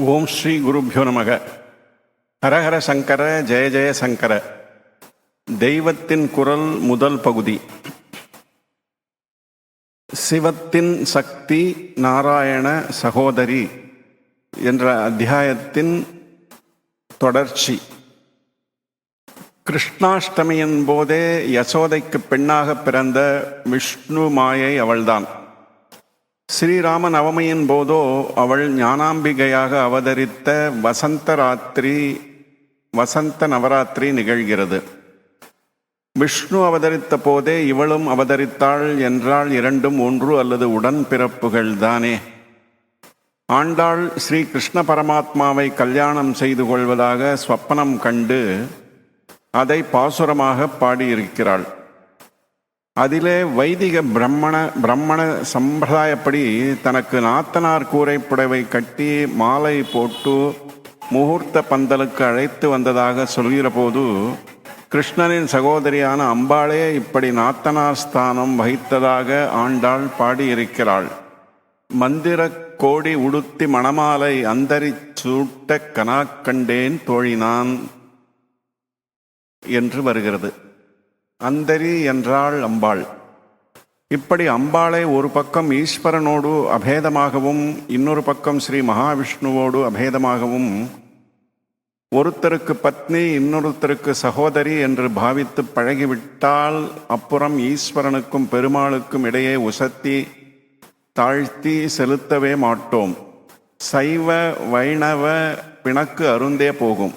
ஓம் ஸ்ரீ குருப்பியோ நமக. ஹரஹர சங்கர ஜெய ஜெய சங்கர. தெய்வத்தின் குரல் முதல் பகுதி. சிவத்தின் சக்தி நாராயண சகோதரி என்ற அத்தியாயத்தின் தொடர்ச்சி. கிருஷ்ணாஷ்டமியின் போதே யசோதைக்கு பெண்ணாக பிறந்த விஷ்ணு மாயை அவள்தான். ஸ்ரீராம நவமியின் போதோ அவள் ஞானாம்பிகையாக அவதரித்த வசந்த ராத்திரி வசந்த நவராத்திரி நிகழ்கிறது. விஷ்ணு அவதரித்த போதே இவளும் அவதரித்தாள் என்றால் இரண்டும் ஒன்று அல்லது உடன்பிறப்புகள் தானே. ஆண்டாள் ஸ்ரீ கிருஷ்ண பரமாத்மாவை கல்யாணம் செய்து கொள்வதாக ஸ்வப்பனம் கண்டு அதை பாசுரமாக பாடியிருக்கிறாள். அதிலே வைதிக பிரம்மண பிரம்மண சம்பிரதாயப்படி தனக்கு நாத்தனார் கூரை புடவை கட்டி மாலை போட்டு முகூர்த்த பந்தலுக்கு அழைத்து வந்ததாக சொல்கிற போது கிருஷ்ணனின் சகோதரியான அம்பாளே இப்படி நாத்தனார் ஸ்தானம் வகித்ததாக ஆண்டாள் பாடியிருக்கிறாள். மந்திர கோடி உடுத்தி மணமாலை அந்தரி சூட்ட கனாக்கண்டேன் தோழினான் என்று வருகிறது. அந்தரி என்றாள் அம்பாள். இப்படி அம்பாளை ஒரு பக்கம் ஈஸ்வரனோடு அபேதமாகவும் இன்னொரு பக்கம் ஸ்ரீ மகாவிஷ்ணுவோடு அபேதமாகவும் ஒருத்தருக்கு பத்னி இன்னொருத்தருக்கு சகோதரி என்று பாவித்து பழகிவிட்டால் அப்புறம் ஈஸ்வரனுக்கும் பெருமாளுக்கும் இடையே உசத்தி தாழ்த்தி செலுத்தவே மாட்டோம். சைவ வைணவ பிணக்கு அருந்தே போகும்.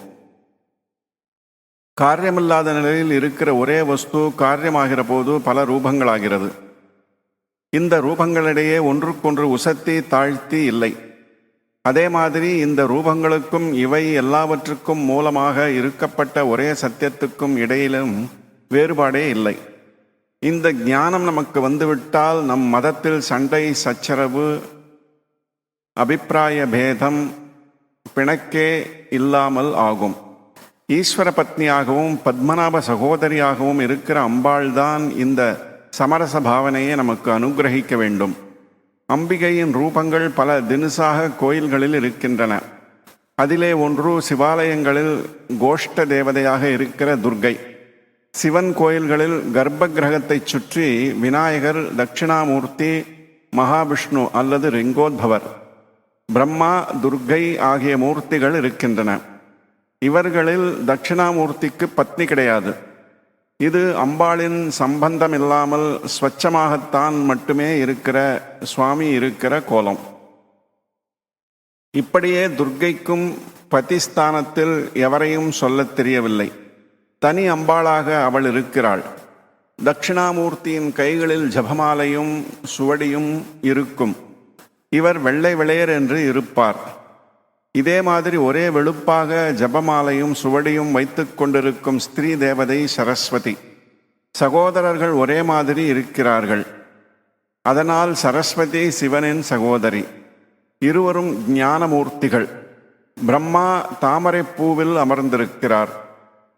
காரியமில்லாத நிலையில் இருக்கிற ஒரே வஸ்து காரியமாகிற போது பல ரூபங்களாகிறது. இந்த ரூபங்களிடையே ஒன்றுக்கொன்று உசத்தி தாழ்த்தி இல்லை. அதே மாதிரி இந்த ரூபங்களுக்கும் இவை எல்லாவற்றுக்கும் மூலமாக இருக்கப்பட்ட ஒரே சத்தியத்துக்கும் இடையிலும் வேறுபாடே இல்லை. இந்த ஞானம் நமக்கு வந்துவிட்டால் நம் மதத்தில் சண்டை சச்சரவு அபிப்பிராய பேதம் பிணக்கே இல்லாமல் ஆகும். ஈஸ்வர பத்னியாகவும் பத்மநாப சகோதரியாகவும் இருக்கிற அம்பாள்தான் இந்த சமரச பாவனையை நமக்கு அனுகிரகிக்க வேண்டும். அம்பிகையின் ரூபங்கள் பல தினுசாக கோயில்களில் இருக்கின்றன. அதிலே ஒன்று சிவாலயங்களில் கோஷ்ட தேவதையாக இருக்கிற துர்கை. சிவன் கோயில்களில் கர்ப்ப கிரகத்தை சுற்றி விநாயகர் தட்சிணாமூர்த்தி மகாவிஷ்ணு அல்லது ரிங்கோத்பவர் பிரம்மா துர்கை ஆகிய மூர்த்திகள் இருக்கின்றன. இவர்களில் தட்சிணாமூர்த்திக்கு பத்னி கிடையாது. இது அம்பாளின் சம்பந்தம் இல்லாமல் ஸ்வச்சமாகத்தான் மட்டுமே இருக்கிற சுவாமி இருக்கிற கோலம். இப்படியே துர்க்கைக்கும் பதிஸ்தானத்தில் எவரையும் சொல்லத் தெரியவில்லை. தனி அம்பாளாக அவள் இருக்கிறாள். தட்சிணாமூர்த்தியின் கைகளில் ஜபமாலையும் சுவடியும் இருக்கும். இவர் வெள்ளை வெளையர் என்று இருப்பார். இதே மாதிரி ஒரே வெளுப்பாக ஜபமாலையும் சுவடியும் வைத்து கொண்டிருக்கும் ஸ்திரீ தேவதை சரஸ்வதி. சகோதரர்கள் ஒரே மாதிரி இருக்கிறார்கள். அதனால் சரஸ்வதி சிவனின் சகோதரி. இருவரும் ஞானமூர்த்திகள். பிரம்மா தாமரை பூவில் அமர்ந்திருக்கிறார்.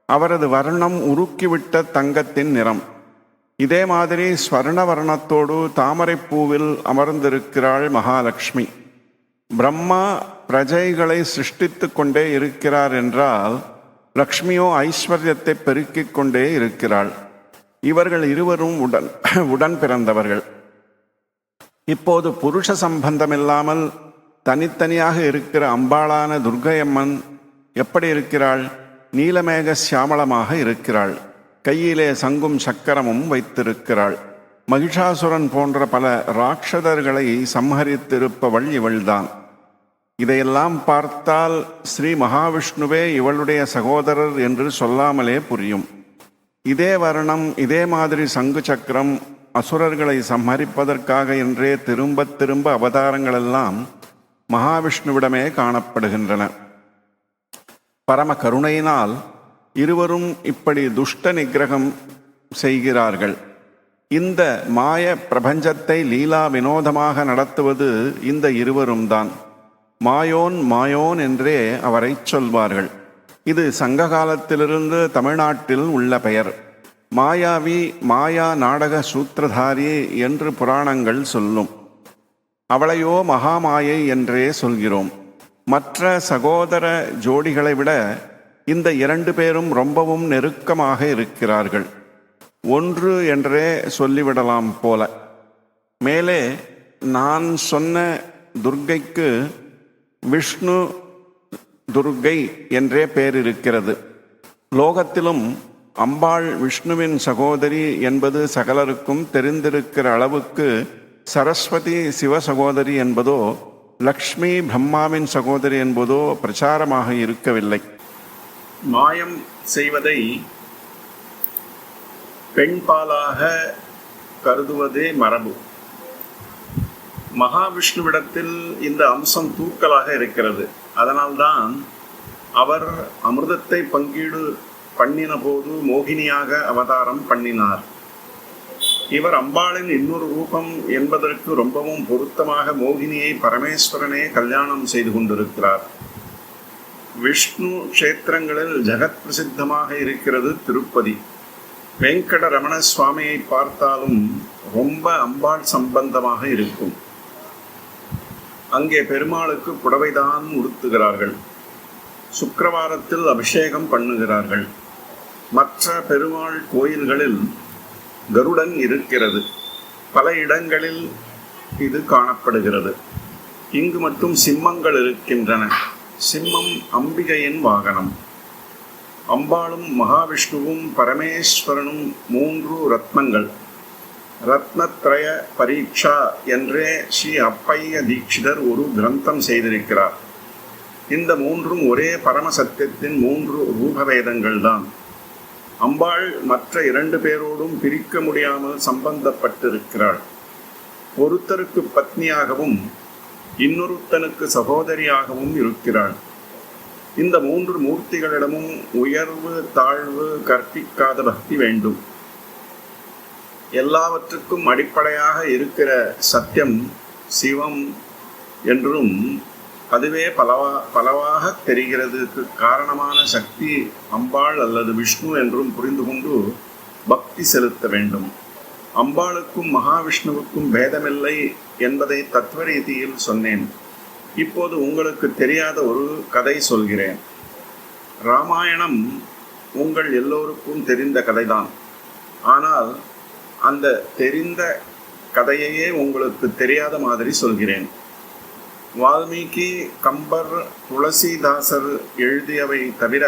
அவரது வர்ணம் உருக்கிவிட்ட தங்கத்தின் நிறம். இதே மாதிரி ஸ்வர்ண வர்ணத்தோடு தாமரை பூவில் அமர்ந்திருக்கிறாள் மகாலட்சுமி. பிரம்மா பிரஜைகளை சிருஷ்டித்து கொண்டே இருக்கிறார் என்றால் லக்ஷ்மியோ ஐஸ்வர்யத்தை பெருக்கிக் கொண்டே இருக்கிறாள். இவர்கள் இருவரும் உடன் உடன் பிறந்தவர்கள். இப்போது புருஷ சம்பந்தமில்லாமல் தனித்தனியாக இருக்கிற அம்பாளான துர்கையம்மன் எப்படி இருக்கிறாள்? நீலமேக சியாமளமாக இருக்கிறாள். கையிலே சங்கும் சக்கரமும் வைத்திருக்கிறாள். மகிஷாசுரன் போன்ற பல ராட்சதர்களை சம்ஹரித்திருப்பவள் இவள்தான். இதையெல்லாம் பார்த்தால் ஸ்ரீ மகாவிஷ்ணுவே இவளுடைய சகோதரர் என்று சொல்லாமலே புரியும். இதே வர்ணம் இதே மாதிரி சங்கு சக்கரம் அசுரர்களை சம்ஹரிப்பதற்காக என்றே திரும்ப திரும்ப அவதாரங்களெல்லாம் மகாவிஷ்ணுவிடமே காணப்படுகின்றன. பரம கருணையினால் இருவரும் இப்படி துஷ்ட நிகிரகம் செய்கிறார்கள். இந்த மாய பிரபஞ்சத்தை லீலா வினோதமாக நடத்துவது இந்த இருவரும் தான் மாயோன் மாயோன் என்றே அவரை சொல்வார்கள். இது சங்க காலத்திலிருந்து தமிழ்நாட்டில் உள்ள பெயர். மாயாவி மாயா நாடக சூத்திரதாரி என்று புராணங்கள் சொல்லும். அவளையோ மகாமாயை என்றே சொல்கிறோம். மற்ற சகோதர ஜோடிகளை விட இந்த இரண்டு பேரும் ரொம்பவும் நெருக்கமாக இருக்கிறார்கள். ஒன்று என்றே சொல்லிவிடலாம் போல. மேலே நான் சொன்ன துர்க்கைக்கு விஷ்ணு துர்க்கை என்றே பெயர் இருக்கிறது லோகத்திலும் அம்பாள் விஷ்ணுவின் சகோதரி என்பது சகலருக்கும் தெரிந்திருக்கிற அளவுக்கு சரஸ்வதி சிவ சகோதரி என்பதோ லக்ஷ்மி பிரம்மாவின் சகோதரி என்பதோ பிரச்சாரமாக இருக்கவில்லை. மாயம் செய்வதை பெண்பாலாக கருதுவதே மரபு. மகாவிஷ்ணுவிடத்தில் இந்த அம்சம் தூக்கலாக இருக்கிறது. அதனால்தான் அவர் அமிர்தத்தை பங்கீடு பண்ணின போது மோகினியாக அவதாரம் பண்ணினார். இவர் அம்பாளின் இன்னொரு ரூபம் என்பதற்கு ரொம்பவும் பொருத்தமாக மோகினியை பரமேஸ்வரனே கல்யாணம் செய்து கொண்டிருக்கிறார். விஷ்ணு கஷேத்திரங்களில் ஜெகத் பிரசித்தமாக இருக்கிறது திருப்பதி. வெங்கட ரமண சுவாமியை பார்த்தாலும் ரொம்ப அம்பாள் சம்பந்தமாக இருக்கும். அங்கே பெருமாளுக்கு புடவைதான் உடுத்துகிறார்கள். சுக்கரவாரத்தில் அபிஷேகம் பண்ணுகிறார்கள். மற்ற பெருமாள் கோயில்களில் கருடன் இருக்கிறது. பல இடங்களில் இது காணப்படுகிறது. இங்கு மட்டும் சிம்மங்கள் இருக்கின்றன. சிம்மம் அம்பிகையின் வாகனம். அம்பாளும் மகாவிஷ்ணுவும் பரமேஸ்வரனும் மூன்று ரத்னங்கள். ரத்னத்ரய பரீட்சா என்றே ஸ்ரீ அப்பைய தீட்சிதர் ஒரு கிரந்தம் செய்திருக்கிறார். இந்த மூன்றும் ஒரே பரம சத்தியத்தின் மூன்று ரூபவேதங்கள் தான் அம்பாள் மற்ற இரண்டு பேரோடும் பிரிக்க முடியாமல் சம்பந்தப்பட்டிருக்கிறாள். ஒருத்தருக்கு பத்னியாகவும் இன்னொருத்தனுக்கு சகோதரியாகவும் இருக்கிறாள். இந்த மூன்று மூர்த்திகளிடமும் உயர்வு தாழ்வு கற்பிக்காத பக்தி வேண்டும். எல்லாவற்றுக்கும் அடிப்படையாக இருக்கிற சத்தியம் சிவம் என்றும் அதுவே பலவா பலவாக தெரிகிறதுக்கு காரணமான சக்தி அம்பாள் அல்லது விஷ்ணு என்றும் புரிந்து கொண்டு பக்தி செலுத்த வேண்டும். அம்பாளுக்கும் மகாவிஷ்ணுவுக்கும் பேதமில்லை என்பதை தத்துவ ரீதியில் சொன்னேன். இப்போது உங்களுக்கு தெரியாத ஒரு கதை சொல்கிறேன். ராமாயணம் உங்கள் எல்லோருக்கும் தெரிந்த கதைதான். ஆனால் அந்த தெரிந்த கதையையே உங்களுக்கு தெரியாத மாதிரி சொல்கிறேன். வால்மீகி கம்பர் துளசிதாசர் எழுதியவை தவிர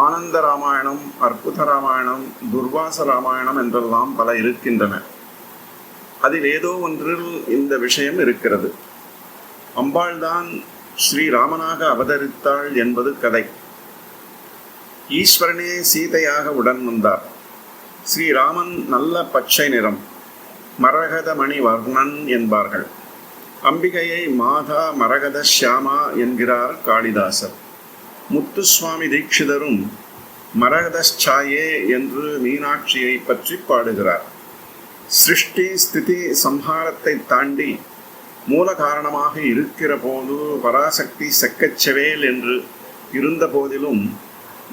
ஆனந்த ராமாயணம் அற்புத ராமாயணம் துர்வாச ராமாயணம் என்றெல்லாம் பல இருக்கின்றன. அதில் ஏதோ ஒன்றில் இந்த விஷயம் இருக்கிறது. அம்பாள்தான் ஸ்ரீராமனாக அவதரித்தாள் என்பது கதை. ஈஸ்வரனே சீதையாக உடன் வந்தார். ஸ்ரீராமன் நல்ல பச்சை நிறம் மரகதமணி வர்ணன் என்பார்கள். அம்பிகையை மாதா மரகத ஷியாமா என்கிறார் காளிதாசர். முத்துசுவாமி தீட்சிதரும் மரகதச்சாயே என்று மீனாட்சியை பற்றி பாடுகிறார். சிருஷ்டி ஸ்திதி சம்ஹாரத்தை தாண்டி மூல காரணமாக இருக்கிற போது பராசக்தி செக்கச்செவேல் என்று இருந்த போதிலும்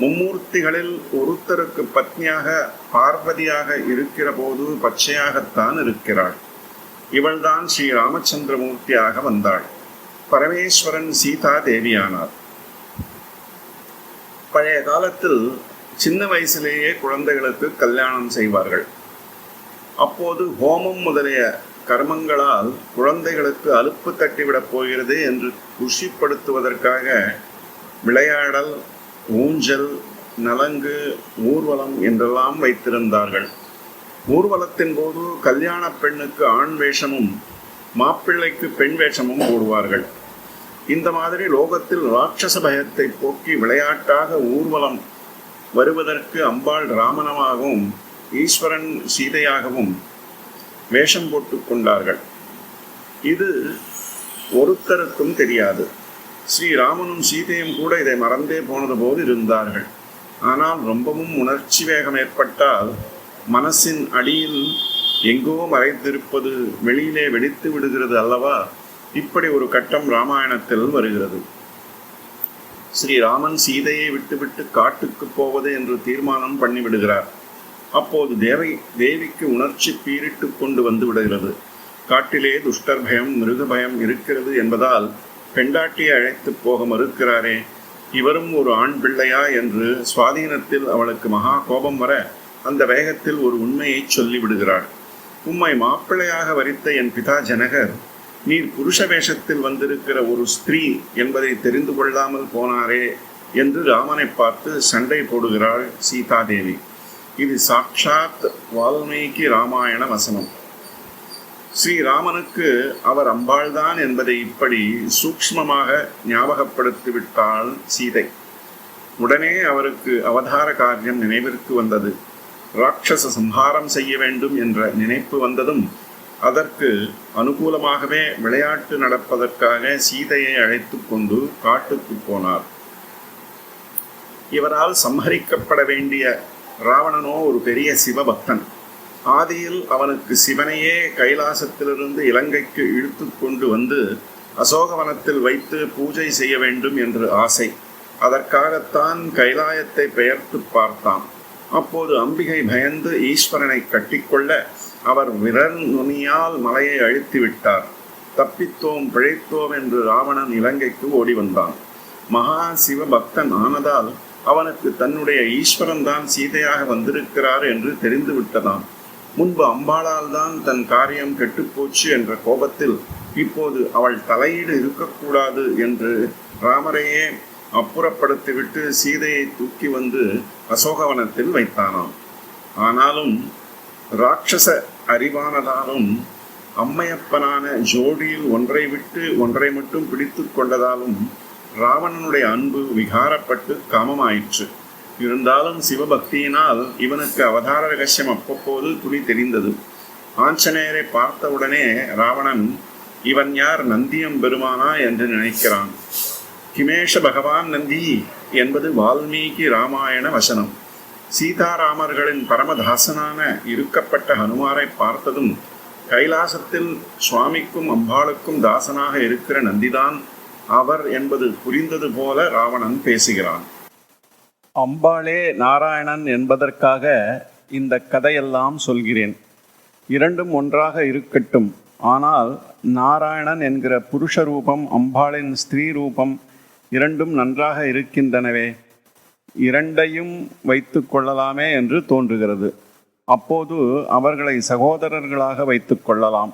மும்மூர்த்திகளில் ஒருத்தருக்கு பத்னியாக பார்வதியாக இருக்கிற போது பச்சையாகத்தான் இருக்கிறாள். இவள்தான் ஸ்ரீ ராமச்சந்திரமூர்த்தியாக வந்தாள். பரமேஸ்வரன் சீதா தேவியானார் பழைய காலத்தில் சின்ன வயசிலேயே குழந்தைகளுக்கு கல்யாணம் செய்வார்கள். அப்போது ஹோமம் முதலிய கர்மங்களால் குழந்தைகளுக்கு அலுப்பு தட்டிவிடப் போகிறது என்று குஷிப்படுத்துவதற்காக விளையாடல் ஊஞ்சல் நலங்கு ஊர்வலம் என்றெல்லாம் வைத்திருந்தார்கள். ஊர்வலத்தின் போது கல்யாண பெண்ணுக்கு ஆண் வேஷமும் மாப்பிள்ளைக்கு பெண் வேஷமும் போடுவார்கள். இந்த மாதிரி லோகத்தில் ராட்சச பயத்தை போக்கி விளையாட்டாக ஊர்வலம் வருவதற்கு அம்பாள் ராமனமாகவும் ஈஸ்வரன் சீதையாகவும் வேஷம் போட்டு கொண்டார்கள். இது ஒருத்தருக்கும் தெரியாது. ஸ்ரீராமனும் சீதையும் கூட இதை மறந்தே போனது போல் இருந்தார்கள். ஆனால் ரொம்பவும் உணர்ச்சி வேகம் ஏற்பட்டால் மனசின் அடியில் எங்கோ மறைந்திருப்பது வெளியிலே வெடித்து விடுகிறது அல்லவா? இப்படி ஒரு கட்டம் ராமாயணத்தில் வருகிறது. ஸ்ரீராமன் சீதையை விட்டுவிட்டு காட்டுக்கு போவது என்று தீர்மானம் பண்ணிவிடுகிறார். அப்போது தேவை தேவிக்கு உணர்ச்சி பீரிட்டு கொண்டு வந்து விடுகிறது. காட்டிலே துஷ்டர் பயம் மிருக பயம் இருக்கிறது என்பதால் பெண்டாட்டியை அழைத்து போக மறுக்கிறாரே இவரும் ஒரு ஆண் பிள்ளையா என்று சுவாதீனத்தில் அவளுக்கு மகா கோபம் வர அந்த வேகத்தில் ஒரு உண்மையை சொல்லிவிடுகிறாள் உம்மை மாப்பிள்ளையாக வரித்த என் பிதா ஜனகர் நீர் புருஷ வேஷத்தில் வந்திருக்கிற ஒரு ஸ்திரீ என்பதை தெரிந்து கொள்ளாமல் போனாரே என்று ராமனை பார்த்து சண்டை போடுகிறாள் சீதாதேவி. இது சாட்சாத் வால்மீகி ராமாயண வசனம். ஸ்ரீராமனுக்கு அவர் அம்பாள்தான் என்பதை இப்படி சூக்ஷ்மமாக ஞாபகப்படுத்திவிட்டாள் சீதை. உடனே அவருக்கு அவதார காரியம் நினைவிற்கு வந்தது. ராட்சச சம்ஹாரம் செய்ய வேண்டும் என்ற நினைப்பு வந்ததும் அதற்கு அனுகூலமாகவே விளையாட்டு நடப்பதற்காக சீதையை அழைத்து கொண்டு காட்டுக்கு போனார். இவரால் சம்ஹரிக்கப்பட வேண்டிய ராவணனோ ஒரு பெரிய சிவபக்தன். ஆதியில் அவனுக்கு சிவனையே கைலாசத்திலிருந்து இலங்கைக்கு இழுத்து கொண்டு வந்து அசோகவனத்தில் வைத்து பூஜை செய்ய வேண்டும் என்று ஆசை. அதற்காகத்தான் கைலாயத்தை பெயர்த்து பார்த்தான். அப்போது அம்பிகை பயந்து ஈஸ்வரனை கட்டிக்கொள்ள அவர் விரல் நுனியால் மலையை அழித்து விட்டார். தப்பித்தோம் பிழைத்தோம் என்று ராவணன் இலங்கைக்கு ஓடி வந்தான். மகா சிவ பக்தன் ஆனதால் அவனுக்கு தன்னுடைய ஈஸ்வரன் தான் சீதையாக வந்திருக்கிறார் என்று தெரிந்து விட்டதாம் முன்பு அம்பாளால் தான் தன் காரியம் கெட்டுப்போச்சு என்ற கோபத்தில் இப்போது அவள் தலையீடு இருக்கக்கூடாது என்று ராமரையே அப்புறப்படுத்திவிட்டு சீதையை தூக்கி வந்து அசோகவனத்தில் வைத்தானாம். ஆனாலும் ராட்சச அறிவானதாலும் அம்மையப்பனான ஜோடியில் ஒன்றை விட்டு ஒன்றை மட்டும் பிடித்து கொண்டதாலும் ராவணனுடைய அன்பு விகாரப்பட்டு காமமாயிற்று. இருந்தாலும் சிவபக்தியினால் இவனுக்கு அவதார ரகசியம் அப்பப்போது துணி தெரிந்தது. ஆஞ்சநேயரை பார்த்தவுடனே ராவணன் இவன் யார்? நந்தியம் பெருமானா? என்று நினைக்கிறான். கிமேஷ பகவான் நந்தி என்பது வால்மீகி ராமாயண வசனம். சீதாராமர்களின் பரமதாசனான இருக்கப்பட்ட ஹனுமாரை பார்த்ததும் கைலாசத்தில் சுவாமிக்கும் அம்பாளுக்கும் தாசனாக இருக்கிற நந்திதான் அவர் என்பது புரிந்தது போல ராவணன் பேசுகிறான். அம்பாளே நாராயணன் என்பதற்காக இந்த கதையெல்லாம் சொல்கிறேன். இரண்டும் ஒன்றாக இருக்கட்டும். ஆனால் நாராயணன் என்கிற புருஷ ரூபம் அம்பாளின் ஸ்திரீ ரூபம் இரண்டும் நன்றாக இருக்கின்றனவே. இரண்டையும் வைத்து கொள்ளலாமே என்று தோன்றுகிறது. அப்போது அவர்களை சகோதரர்களாக வைத்து கொள்ளலாம்.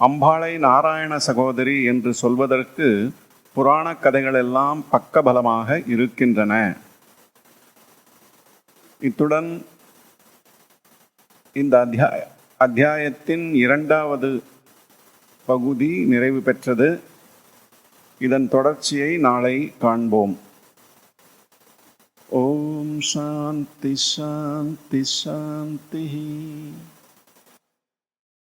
அம்பாளை நாராயண சகோதரி என்று சொல்வதற்கு புராணக் கதைகளெல்லாம் பக்கபலமாக இருக்கின்றன. இத்துடன் இந்த அத்தியாய அத்தியாயத்தின் இரண்டாவது பகுதி நிறைவு பெற்றது. இதன் தொடர்ச்சியை நாளை காண்போம். ஓம் சாந்தி சாந்தி சாந்தி.